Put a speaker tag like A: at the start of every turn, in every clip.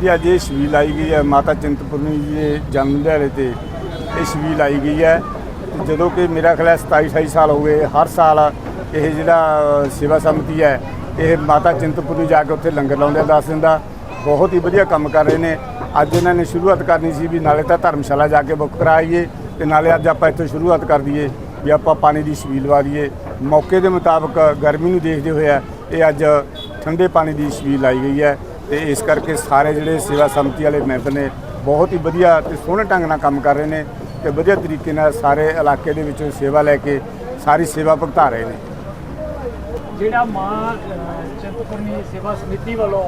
A: ਜਿਹੜੀ ਅੱਜ ਇਹ ਛਬੀਲ ਆਈ ਗਈ ਹੈ, ਮਾਤਾ ਚਿੰਤਪੁਰਨੀ ਜੀ ਦੇ ਜਨਮ ਦਿਹਾੜੇ ਤੇ ਇਹ ਛਬੀਲ ਆਈ ਗਈ ਹੈ। ਜਦੋਂ ਕਿ ਮੇਰਾ ਖਿਆਲ ਹੈ 27 28 ਸਾਲ ਹੋ ਗਏ, ਹਰ ਸਾਲ ਇਹ ਜਿਹੜਾ ਸੇਵਾ ਸਮਿਤੀ ਹੈ, ਇਹ ਮਾਤਾ ਚਿੰਤਪੁਰਨੀ ਜਾ ਕੇ ਉੱਥੇ ਲੰਗਰ ਲਾਉਂਦੇ ਆ 10 ਦਿਨ ਦਾ ਬਹੁਤ ਹੀ ਵਧੀਆ ਕੰਮ ਕਰ ਰਹੇ ਨੇ। ਅੱਜ ਇਹਨਾਂ ਨੇ ਸ਼ੁਰੂਆਤ ਕਰਨੀ ਸੀ ਵੀ ਨਾਲੇ ਤਾਂ ਧਰਮਸ਼ਾਲਾ ਜਾ ਕੇ ਬੁੱਕ ਕਰਾਈਏ ਤੇ ਨਾਲੇ ਅੱਜ ਆਪਾਂ ਇੱਥੋਂ ਸ਼ੁਰੂਆਤ ਕਰ ਦਈਏ ਵੀ ਆਪਾਂ ਪਾਣੀ ਦੀ ਛਬੀਲ ਵਾ ਮੌਕੇ ਦੇ ਮੁਤਾਬਕ ਗਰਮੀ ਨੂੰ ਦੇਖਦੇ ਹੋਇਆ ਇਹ ਅੱਜ ਠੰਡੇ ਪਾਣੀ ਦੀ ਛਬੀਲ ਲਾਈ ਗਈ ਹੈ। ਤੇ ਇਸ ਕਰਕੇ ਸਾਰੇ ਜਿਹੜੇ ਸੇਵਾ ਸਮਿਤੀ ਵਾਲੇ ਮੈਂਬਰ ਨੇ ਬਹੁਤ ਹੀ ਵਧੀਆ ਤੇ ਸੋਹਣੇ ਢੰਗ ਨਾਲ ਕੰਮ ਕਰ ਰਹੇ ਨੇ ਤੇ ਵਧੀਆ ਤਰੀਕੇ ਨਾਲ ਸਾਰੇ ਇਲਾਕੇ ਦੇ ਵਿੱਚੋਂ ਸੇਵਾ ਲੈ ਕੇ ਸਾਰੀ ਸੇਵਾ ਭੁਗਤਾ ਰਹੇ ਨੇ।
B: ਜਿਹੜਾ ਮਾਂ ਅਹ, ਚਿੰਤਪੁਰਨੀ ਸੇਵਾ ਸਮਿਤੀ ਵੱਲੋਂ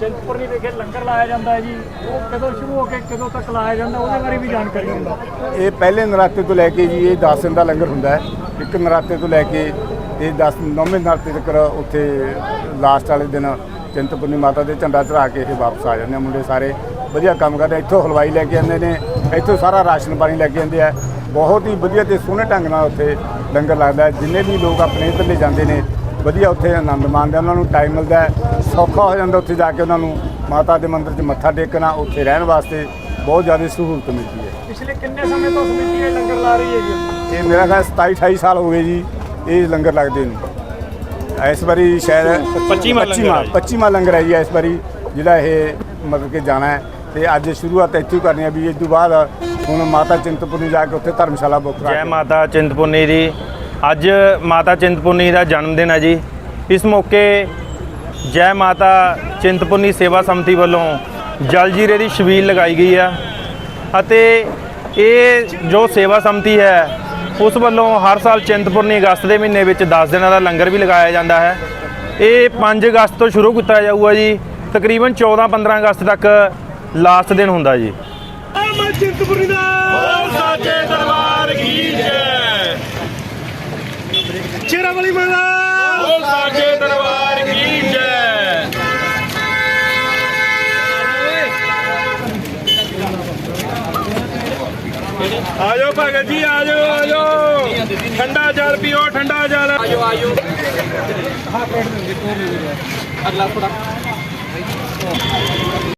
B: ਚਿੰਤਪੁਰਨੀ ਵਿਖੇ ਲੰਗਰ ਲਾਇਆ ਜਾਂਦਾ ਹੈ ਜੀ ਉਹ ਕਦੋਂ ਸ਼ੁਰੂ ਹੋ ਕੇ ਕਦੋਂ ਤੱਕ ਲਾਇਆ ਜਾਂਦਾ ਉਹਦੇ ਬਾਰੇ ਵੀ ਜਾਣਕਾਰੀ ਹੁੰਦਾ
A: ਇਹ ਪਹਿਲੇ ਨਰਾਤੇ ਤੋਂ ਲੈ ਕੇ ਜੀ ਇਹ 10 ਦਿਨ ਦਾ ਲੰਗਰ ਹੁੰਦਾ ਹੈ। ਇੱਕ ਨਰਾਤੇ ਤੋਂ ਲੈ ਕੇ ਇਹ 10 ਨੌਵੇਂ ਨਰਾਤੇ ਤੱਕ ਉੱਥੇ ਲਾਸਟ ਵਾਲੇ ਦਿਨ ਚਿੰਤਪੁਰਨੀ ਮਾਤਾ ਦੇ ਝੰਡਾ ਚੜਾ ਕੇ ਇਹ ਵਾਪਸ ਆ ਜਾਂਦੇ ਆ। ਮੁੰਡੇ ਸਾਰੇ ਵਧੀਆ ਕੰਮ ਕਰਦੇ। ਇੱਥੋਂ ਹਲਵਾਈ ਲੈ ਕੇ ਆਉਂਦੇ ਨੇ ਇੱਥੋਂ ਸਾਰਾ ਰਾਸ਼ਨ ਪਾਣੀ ਲੈ ਕੇ ਆਉਂਦੇ ਆ। ਬਹੁਤ ਹੀ ਵਧੀਆ ਤੇ ਸੋਹਣੇ ਢੰਗ ਨਾਲ ਉੱਥੇ ਲੰਗਰ ਲੱਗਦਾ ਜਿੰਨੇ ਵੀ ਲੋਕ ਆਪਣੇ ਇੱਧਰਲੇ ਜਾਂਦੇ ਨੇ ਵਧੀਆ ਉੱਥੇ ਆਨੰਦ ਮਾਣਦੇ ਉਹਨਾਂ ਨੂੰ ਟਾਈਮ ਮਿਲਦਾ ਸੌਖਾ ਹੋ ਜਾਂਦਾ ਉੱਥੇ ਜਾ ਕੇ ਉਹਨਾਂ ਨੂੰ। ਮਾਤਾ ਦੇ ਮੰਦਿਰ 'ਚ ਮੱਥਾ ਟੇਕਣਾ ਉੱਥੇ ਰਹਿਣ ਵਾਸਤੇ ਬਹੁਤ ਜ਼ਿਆਦਾ ਸਹੂਲਤ ਮਿਲਦੀ ਹੈ।
B: ਪਿਛਲੇ ਕਿੰਨੇ ਸਮੇਂ ਤੋਂ ਸਮਿਤੀ ਇਹ ਲੰਗਰ ਲਾ ਰਹੀ ਹੈ ਜੀ?
A: ਇਹ ਮੇਰਾ ਖਿਆਲ 27 28 ਸਾਲ ਹੋ ਗਏ ਜੀ ਇਹ ਲੰਗਰ ਲੱਗਦੇ ਨੂੰ। ਇਸ ਵਾਰੀ ਸ਼ਾਇਦ
C: 25ਵਾਂ ਲੰਗਰ ਹੈ ਜੀ।
A: 25ਵਾਂ ਲੰਗਰ ਹੈ ਜੀ ਇਸ ਵਾਰੀ ਜਿਹੜਾ ਇਹ ਮਤਲਬ ਕਿ ਜਾਣਾ ਹੈ। ਤੇ ਅੱਜ ਸ਼ੁਰੂਆਤ ਇੱਥੋਂ ਹੀ ਕਰਨੀ ਹੈ ਵੀ ਇਸ ਤੋਂ ਬਾਅਦ ਹੁਣ ਮਾਤਾ ਚਿੰਤਪੁਰਨੀ ਜਾ ਕੇ ਉੱਥੇ ਧਰਮਸ਼ਾਲਾ ਬੁੱਕ ਕਰਾ
C: ਜੈ
A: ਕੇ।
C: ਮਾਤਾ ਚਿੰਤਪੁਰਨੀ ਦੀ ਅੱਜ ਮਾਤਾ ਚਿੰਤਪੁਰਨੀ ਦਾ ਜਨਮ ਦਿਨ ਹੈ ਜੀ। ਇਸ ਮੌਕੇ ਜੈ ਮਾਤਾ ਚਿੰਤਪੁਰਨੀ ਸੇਵਾ ਸਮਿਤੀ ਵੱਲੋਂ ਜਲ ਜੀਰੇ ਦੀ ਛਬੀਲ ਲਗਾਈ ਗਈ ਆ। ਅਤੇ ਇਹ ਜੋ ਸੇਵਾ ਸਮਿਤੀ ਹੈ ਉਸ ਵੱਲੋਂ ਹਰ ਸਾਲ ਚਿੰਤਪੁਰਨੀ ਅਗਸਤ ਦੇ ਮਹੀਨੇ ਵਿੱਚ 10 ਦਿਨਾਂ ਦਾ ਲੰਗਰ ਵੀ ਲਗਾਇਆ ਜਾਂਦਾ ਹੈ। ਇਹ 5 ਅਗਸਤ ਤੋਂ ਸ਼ੁਰੂ ਕੀਤਾ ਜਾਊਗਾ ਜੀ। ਤਕਰੀਬਨ 14 15 ਅਗਸਤ ਤੱਕ ਲਾਸਟ ਦਿਨ ਹੁੰਦਾ ਜੀ।
D: ਸਾਚੇ ਦਰਬਾਰ ਕੀ ਜੈ।
B: ਚਿਹਰਾ ਵਾਲੀ ਮਾਤਾ
D: ਆਜੋ ਭਗਤ ਜੀ ਆਜੋ ਆਜੋ। ਠੰਡਾ ਜਲ ਪੀਓ ਠੰਡਾ ਜਲ। ਆਜੋ ਆਜੋ।